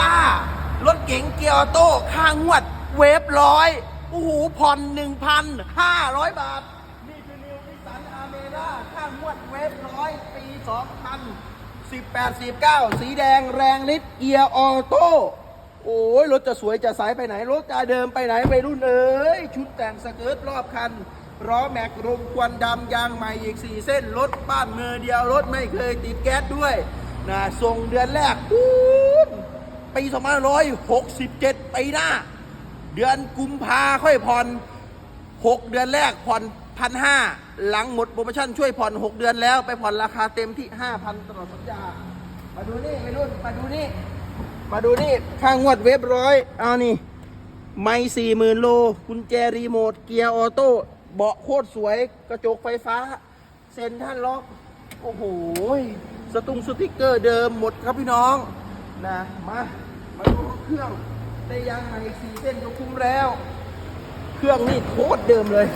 ล่ารถเก๋งเกียร์ออโต้ค่างวดเวฟร้อยโอ้โหผ่อน1,500บาท นี่คือนิวนิสันอาเมล่าค่างวดเวฟร้อยปี2018 19สีแดงแรงฤทธิ์เกียร์ออโต้โอ้ยรถจะสวยจะสายไปไหน รถจะเดิมไปไหนไปรุ่นเอ้ย ชุดแต่งสเกิร์ตรอบคันล้อแม็กรมควันดำยางใหม่อีก 4 เส้น รถบ้านมือเดียว รถไม่เคยติดแก๊สด้วยนะส่งเดือนแรกปู ปี2567ปีหน้า เดือนกุมภาค่อยผ่อน 6 เดือนแรกผ่อนพันห้าหลังหมดโปรโมชั่นช่วยผ่อน 6 เดือนแล้วไปผ่อนราคาเต็มที่ 5,000ตลอดสัญญา มาดูนี่ไปรุ่นมาดูนี่ มาดูนี่ข้างงวดเว็บร้อยเอานี่ไม่สี่หมื่นโลกุญแจรีโมท เกียร์ออโต้เบาะโคตรสวย กระจกไฟฟ้า เซ็นท่านล็อก โอ้โห สตุงสติกเกอร์เดิมหมดครับพี่น้อง นะมามาดูเครื่องได้ยางใหม่สี่เส้นก็คุ้มแล้ว เครื่องนี่โคตรเดิมเลย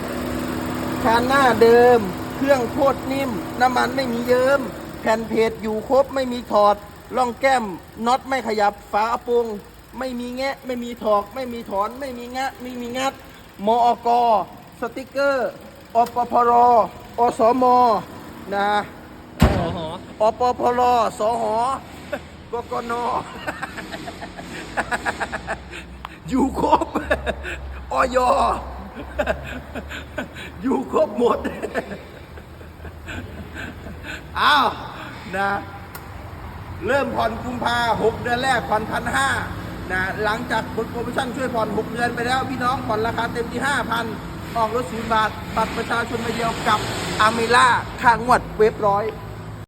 ชานหน้าเดิม เครื่องโคตรนิ่ม น้ำมันไม่มีเยิม้มแผ่นเพจอยู่ครบไม่มีถอดล่องแก้มน็อตไม่ขยับฝาอปุงไม่มีแงะ ไม่มีถอก ไม่มีถอน ไม่มีงะไม่มีงัดมอกสติกเกอร์อปพรอสมนะโอ้โหอปพลสห กกนอยู่ครบออยอยู่ครบหมด อ้าว นะ เริ่มผ่อนกุมภาหกเดือนแรกผ่อนพันห้านะ หลังจากบทโปรโมชั่นช่วยผ่อนหกเดือนไปแล้ว พี่น้องผ่อนราคาเต็มที่ห้าพันออกรถศูนย์บาท บัตรประชาชนมาเดียวกับอาเมล่าค่างวดเว็บร้อย